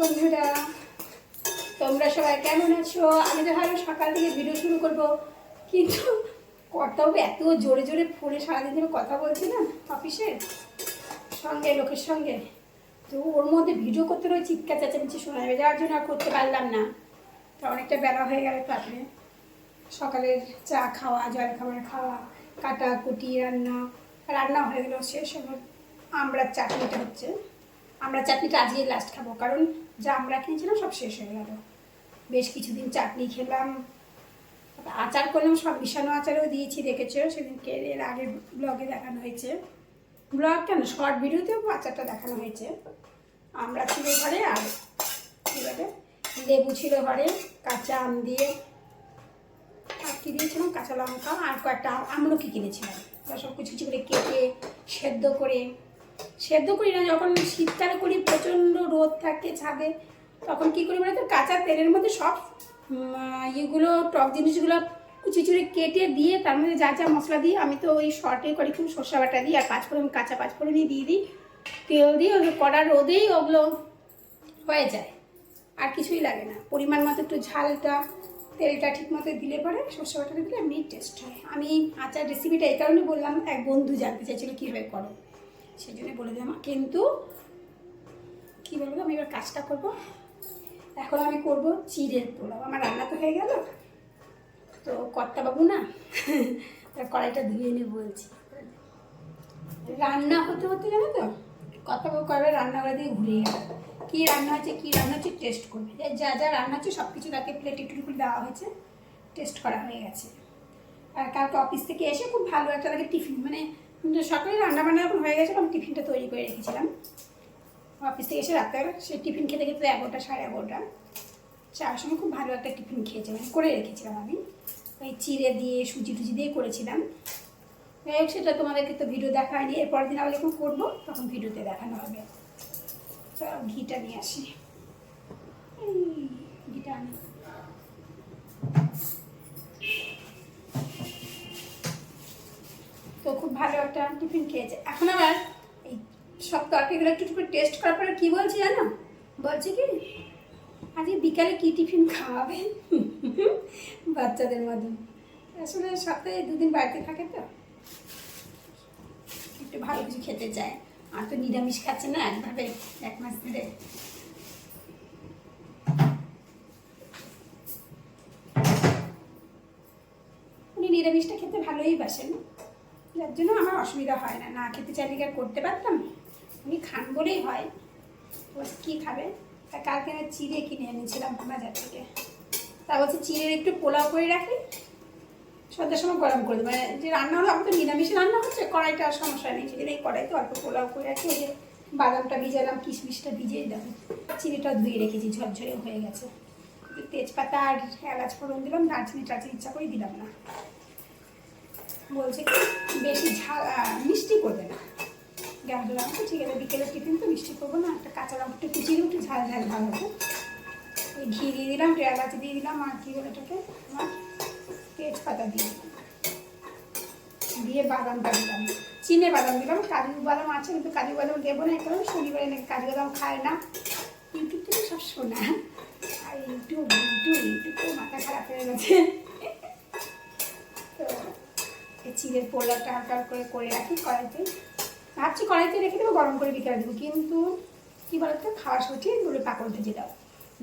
বন্ধুরা, তোমরা সবাই কেমন আছো? আমি তো ভালো সকাল থেকে ভিডিও শুরু করব, কিন্তু কর্তাও এত জোরে জোরে ফোনে সারাদিন ধরে কথা বলছি না অফিসে সঙ্গে, লোকের সঙ্গে। তো ওর মধ্যে ভিডিও করতে রয়ে চিৎকার চেঁচামেচি শোনা যাবে যাওয়ার জন্য আর করতে পারলাম না। তো অনেকটা বেলা হয়ে গেল তারপরে। সকালের চা খাওয়া, জল খাবার খাওয়া, কাটা, কুটি, রান্না রান্না হয়ে গেল, শেষ এবার আমরা চাটনিটা হচ্ছে। আমরা চাটনিটা আজকে লাস্ট খাব, কারণ যা আমরা কিনেছিলাম সব শেষ হয়ে গেল। বেশ কিছুদিন চাটনি খেলাম আচার করলাম, সব মিশানো আচারও দিয়েছি, দেখেছ? সেদিনকে এর আগে ব্লগে দেখানো হয়েছে। ব্লগ কেন শর্ট ভিডিওতেও আচারটা দেখানো হয়েছে। আমরা ছিল ঘরে আর কী বলে, লেবু ছিল ঘরে, কাঁচা আম দিয়ে। আর কি দিয়েছিলাম? কাঁচা লঙ্কা আর কয়েকটা আমলকি কিনেছিলাম। সব কিছু কিছু করে কেটে, সেদ্ধ করে সেদ্ধ করি না, যখন শীতকালে করি, প্রচণ্ড রোদ থাকে ছাদে, তখন কি করি বলে তো কাঁচা তেলের মধ্যে সব ইয়েগুলো, টক জিনিসগুলো কুচি চুড়ে কেটে দিয়ে, তার মধ্যে যা যা মশলা দিই, আমি তো ওই শর্টে করি, খুব সর্ষা বাটা দিই, আর পাঁচফোড়ন, কাঁচা পাঁচফোড়নই দিয়ে দিই, তেল দিয়ে ওগুলো কড়া রোদেই ওগুলো হয়ে যায়, আর কিছুই লাগে না। পরিমাণ মতো একটু ঝালটা, তেলটা ঠিক মতো দিলে পরে সর্ষে বাটাটা দিলে এমনি টেস্ট হয়। আমি আচার রেসিপিটা এই কারণে বললাম, এক বন্ধু জানতে চাইছিল কীভাবে করো। সেই জন্য বলে দিলাম কিন্তু কী বলব, আমি এবার কাজটা করব। এখন আমি করব চিড়ের পোলাও। আমার রান্না তো হয়ে গেল। তো কর্তাবাবু না তার কড়াইটা ধুয়ে নিয়ে বলছি। রান্না হতে হতে জানো তো, কর্তাবাবু কয়বার রান্নাঘরে দিয়ে ঘুরে গেল। কী রান্না হচ্ছে, কী রান্না হচ্ছে টেস্ট করবে। যা যা রান্না হচ্ছে সব কিছু তাকে প্লেটে একটু একটু দেওয়া হয়েছে টেস্ট করা হয়ে গেছে। আর কালকে অফিস থেকে এসে খুব ভালো একটা তাকে টিফিন মানে সকালে রান্না বান্না যখন হয়ে গেছিল আমি টিফিনটা তৈরি করে রেখেছিলাম। অফিস থেকে এসে রাত্রেবেলা সেই টিফিন খেতে খেতে এগারোটা, সাড়ে এগারোটা। চার সময় খুব ভালো একটা টিফিন খেয়েছে মানে করে রেখেছিলাম আমি। ওই চিড়ে দিয়ে, সুজি টুজি দিয়ে করেছিলাম। যাই হোক, সেটা তোমাদেরকে তো ভিডিও দেখায়নি এরপর দিন আবার যখন করব, তখন ভিডিওতে দেখানো হবে। ঘিটা নিয়ে আসি। ঘিটা আনি তো খুব ভালো একটা টিফিন খেয়েছে। এখন আবার এই সব তরকারিগুলো একটু একটু টেস্ট করার পরে কী বলছে জানো? বলছে কি, আজকে বিকালে কী টিফিন খাওয়াবেন বাচ্চাদের মতন আসলে সপ্তাহে দুদিন বাড়িতে থাকে তো। একটু ভালো কিছু খেতে চায়। আর তো নিরামিষ খাচ্ছে না, একভাবে এক মাস ধরে। উনি নিরামিষটা খেতে ভালোই বাসেন। যার জন্য আমার অসুবিধা হয় না। না খেতে চাইলে কি করতে পারতাম? উনি খান বলেই হয়। তো কী খাবে? তা কালকে আমি চিড়ে কিনে এনেছিলাম বাজার থেকে। তা বলছে চিড়ের একটু পোলাও করে রাখি। সন্ধ্যার সময় গরম করে দেবো। মানে যে রান্না হলো আমার তো নিরামিষ রান্না হচ্ছে, কড়াইটা সমস্যা নেই। সেদিন এই কড়াইতে অল্প পোলাও করে রাখি। ওই যে বাদামটা ভিজালাম, কিশমিশটা ভিজিয়ে দিলাম। চিনিটা ধুয়ে রেখেছি, ঝরঝরে হয়ে গেছে। তেজপাতা আর এলাচ ফোড়ন দিলাম দারচিনি টারচিনি ইচ্ছা করে দিলাম না। বলছে বেশি ঝাল মিষ্টি করবে না। গ্যাস দিলাম তো ঠিক আছে, বিকেলের টিফিন তো, মিষ্টি করব না, একটা কাঁচা লঙ্কা একটু কুচিয়ে একটু ঝাল ঝাল ভালো হবে। ওই ঘি দিয়ে দিলাম এলাচ দিয়ে দিলাম, আর কি বলে এটাকে, আমার তেজপাতা দিয়ে দিলাম। দিয়ে বাদামটা দিলাম চিনে বাদাম দিলাম, কাজু বাদাম আছে, কিন্তু কাজু বাদাম দেবো না কারণ শনিবারে নাকি কাজু বাদাম খায় না। ইউটিউব থেকে সব শোনা। আর ইউটিউব ইউটিউব ইউটিউব মাথা খারাপ হয়ে গেছে। চিড়ের পোলাটা হালকা করে করে রাখি কড়াইতে। ভাবছি কড়াইতে রেখে দেবো, গরম করে বিকেলে দেবো। কিন্তু কী বলতো খাওয়ার সময় ঠিক দূরে পাকড় ভেজে দাও।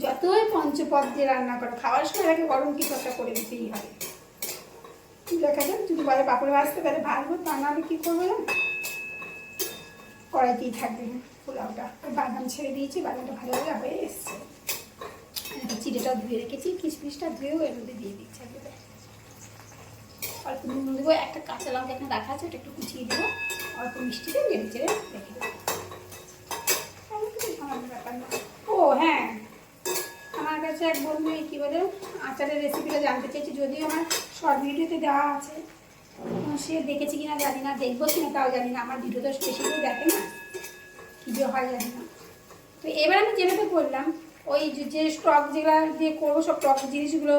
যতই পঞ্চপদ দিয়ে রান্না করো খাওয়ার সময় আগে গরম কিছু একটা করে দিতেই হবে। দেখা যাক, যদি বলে পাপড় ভাজতে তাহলে ভাজবো, তা নাহলে কী করব কড়াইতেই থাকবে পোলাওটা। বাদাম ছেড়ে দিয়েছি, বাদামটা ভালোভাবে হয়ে এসছে। আর চিড়েটাও ধুয়ে রেখেছি, কিশমিশটা ধুয়েও এর মধ্যে দিয়ে দিচ্ছি। অল্প নুন দেবো, একটা কাঁচা লঙ্কা এখানে রাখা আছে, ওটা একটু কুচিয়ে দেবো। অল্প মিষ্টি দিয়ে নেড়ে চেড়ে রেখে দেবো। ও হ্যাঁ। আমার কাছে এক বন্ধু কী বলে, আচারের রেসিপিটা জানতে চেয়েছে, যদিও আমার শর্ট ভিডিওতে দেওয়া আছে। সে দেখেছে কিনা জানি না, দেখব কিনা তাও জানি না, আমার ভিডিও তো কেউ দেখে না। কী যে হয় জানি না। তো এবার আমি যেভাবে করলাম, ওই যে স্টক যেগুলো দিয়ে করব, সব টক জিনিসগুলো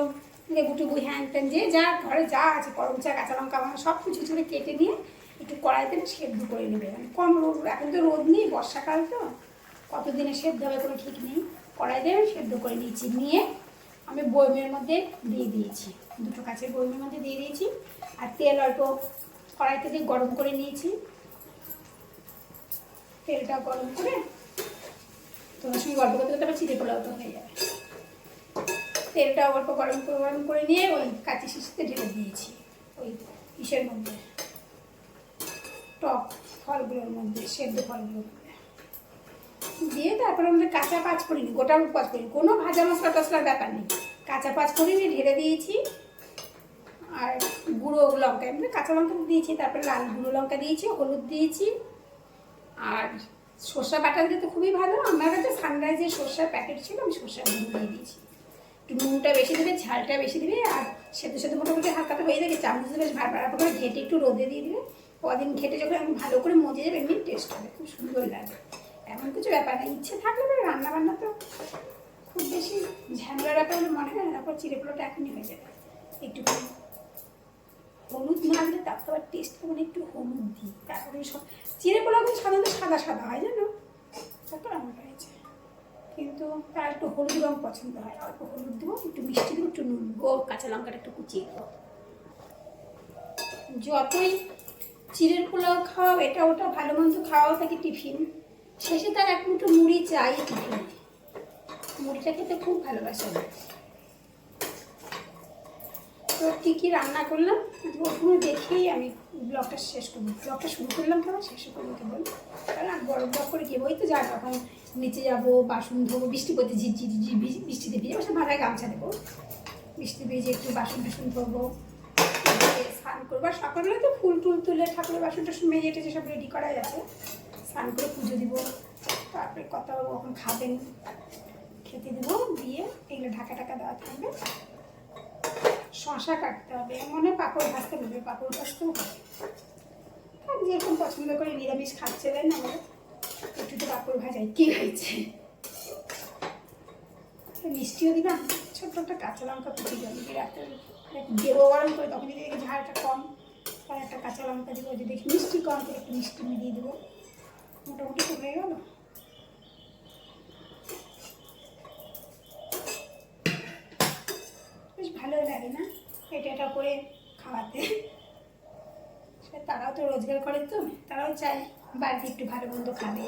লেবু টেবু হ্যান ত্যান যে যা ঘরে যা আছে করম চা, কাঁচা লঙ্কা আমার সব কিছু করে কেটে নিয়ে একটু কড়াইতে সেদ্ধ করে নেবে। মানে কম রোদ, এখন তো রোদ নেই বর্ষাকাল তো। কতদিনে সেদ্ধ হবে কোনো ঠিক নেই। কড়াইতে আমি সেদ্ধ করে নিয়েছি, নিয়ে আমি বইমের মধ্যে দিয়ে দিয়েছি। দুটো কাঁচের বয়মের মধ্যে দিয়ে দিয়েছি। আর তেল অল্প কড়াইতে দিয়ে গরম করে নিয়েছি। তেলটা গরম করে তোমার সঙ্গে গল্প করতে করতে আবার চিড়ে পোলাও তো হয়ে যাবে। তেলটা অল্প গরম গরম করে নিয়ে ওই কাঁচি শিশিতে ঢেলে দিয়েছি। ওই ইসের মধ্যে। টক ফলগুলোর মধ্যে, সেদ্ধ ফলগুলোর মধ্যে। দিয়ে তারপরে আমাদের কাঁচা পাঁচ করিনি গোটা পাঁচ করিনি কোনো ভাজা মশলা টসলার ব্যাপার নেই। কাঁচা পাঁচ করিনি ঢেলে দিয়েছি। আর গুঁড়ো লঙ্কা, এমনি কাঁচা লঙ্কা দিয়েছি, তারপরে লাল গুঁড়ো লঙ্কা দিয়েছি, হলুদ দিয়েছি। আর সর্ষা বাটা দিলে তো খুবই ভালো। আমার কাছে সানরাইজের সর্ষার প্যাকেট ছিল, আমি সর্ষার গুঁড়ো দিয়ে দিয়েছি। নুনটা বেশি দেবে, ঝালটা বেশি দেবে, আর সেদ্ধ সেদ্ধ মোটামুটি হালকাটা হয়ে যাবে চামচ বেশ ভাড় ভাড়া করে ঘেটে একটু রোদে দিয়ে দিবে। কদিন ঘেটে যখন আমি ভালো করে মজে যাবে, এমনি টেস্ট হবে, খুব সুন্দর লাগে এমন কিছু ব্যাপার না, ইচ্ছে থাকলে পরে রান্না বান্না তো খুব বেশি ঝামেলার ব্যাপার বলে মনে হয় না, তারপর চিড়ে চিড়েপোলাটা এখনই হয়ে যাবে। একটু হলুদ না দিলে তার তো আবার টেস্ট মানে একটু হলুদ দিই তারপরে সব চিড়েপোলাগুলো সাধারণত সাদা সাদা হয়, জানো? তারপর আমার হয়েছে কিন্তু তার একটু হলুদ রং পছন্দ হয়, অল্প হলুদ দেবো, একটু মিষ্টি দেবো, একটু নুন দেবো, কাঁচা লঙ্কাটা একটু কুচিয়ে দেবো। যতই চিড়ের পোলাও খাও, এটা ওটা ভালো মন্দ খাওয়াও থাকে টিফিন। শেষে তার এক মুঠো মুড়ি চাই টিফিনে। মুড়িটা খেতে খুব ভালোবাসে তো কী কী রান্না করলাম? ওখানে দেখেই আমি ব্লগটা শেষ করব। ব্লগটা শুরু করলাম কেন শেষ করব কেবল কারণ আর করে গিয়ে ওই তো যা তখন নিচে যাব, বাসন ধোবো, বৃষ্টি পড়তে ঝিরঝির ঝির বৃষ্টি- বৃষ্টিতে ভিজে বসে মাথায় গামছা দেবো। বৃষ্টি ভিজে একটু বাসন টাসন ধোবো স্নান করব। আর সকালে তো ফুল টুল তুলে ঠাকুরের বাসন টাসন মেজে টেজে সব রেডি করাই আছে। স্নান করে পুজো দিব, তারপরে কত কখন খাবেন। খেতে দেবো, দিয়ে এগুলো ঢাকা টাকা দেওয়া থাকবে। শশা কাটতে হবে, মনে পাঁপড় ভাজতে হবে, পাঁপড় ভাজতেও হবে। যেরকম পছন্দ করে নিরামিষ খাচ্ছে, তাই না আমাদের একটু পাঁপড় ভাজাই। কি হয়েছে? মিষ্টিও দিলাম ছোট্ট একটা কাঁচা লঙ্কা কুচি যাবে রাতে দেবো গরম করে তখন যদি দেখি কম তার একটা কাঁচা লঙ্কা দিব। যদি দেখি মিষ্টি কম করে একটু মিষ্টি মিলিয়ে দেবো। মোটামুটি হয়ে গেল। বেশ ভালোই লাগে না এটা এটা করে খাওয়াতে? তারাও তো রোজগার করে তো, তারাও চায়। বাড়িতে একটু ভালো মন্দ খাবে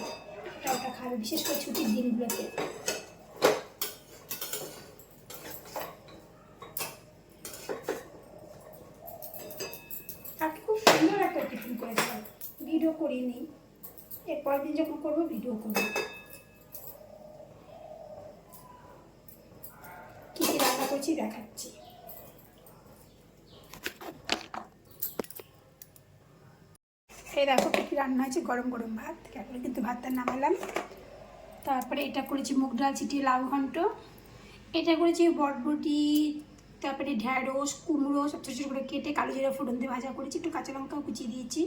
এটা ওটা খাবে, বিশেষ করে ছুটির দিনগুলোতে। আজকে খুব সুন্দর একটা টিফিন করেছিলাম ভিডিও করিনি এরপর দিন যখন করব ভিডিও করব। কী কী রান্না করছি, দেখাচ্ছি। এই দেখো কী রান্না হয়েছে, গরম গরম ভাত তারপরে কিন্তু ভাতটা নামালাম। তারপরে এটা করেছি মুগ ডাল ছিটিয়ে লাউ ঘন্ট। এটা করেছি বটবটি, তারপরে ঢ্যাঁড়স, কুমড়ো, সব ছোটো ছোটো করে কেটে কালো জিরা ফোড়ন দিয়ে ভাজা করেছি, একটু কাঁচা লঙ্কাও কুচিয়ে দিয়েছি।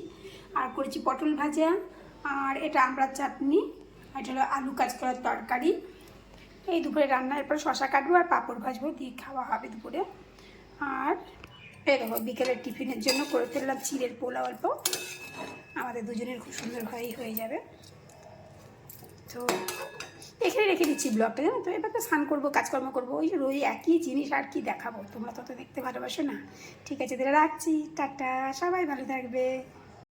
আর করেছি পটল ভাজা, আর এটা আমড়ার চাটনি, আর এটা হলো আলু কাঁচকলার তরকারি। এই দুপুরে রান্না, এরপর শশা কাটবো আর পাঁপড় ভাজবো, দিয়ে খাওয়া হবে দুপুরে। আর এই দেখো, বিকেলের টিফিনের জন্য করে ফেললাম চিড়ের পোলা অল্প। আমাদের দুজনের খুব সুন্দরভাবেই হয়ে যাবে। তো এখানে রেখে দিচ্ছি ব্লগটা, জানো তো? এবার তো স্নান করব, কাজকর্ম করব, ওই রোজ একই জিনিস আর কি দেখাবো। তোমরা তত দেখতে ভালোবাসো না। ঠিক আছে, তাহলে রাখছি, টাটা, সবাই ভালো থাকবে।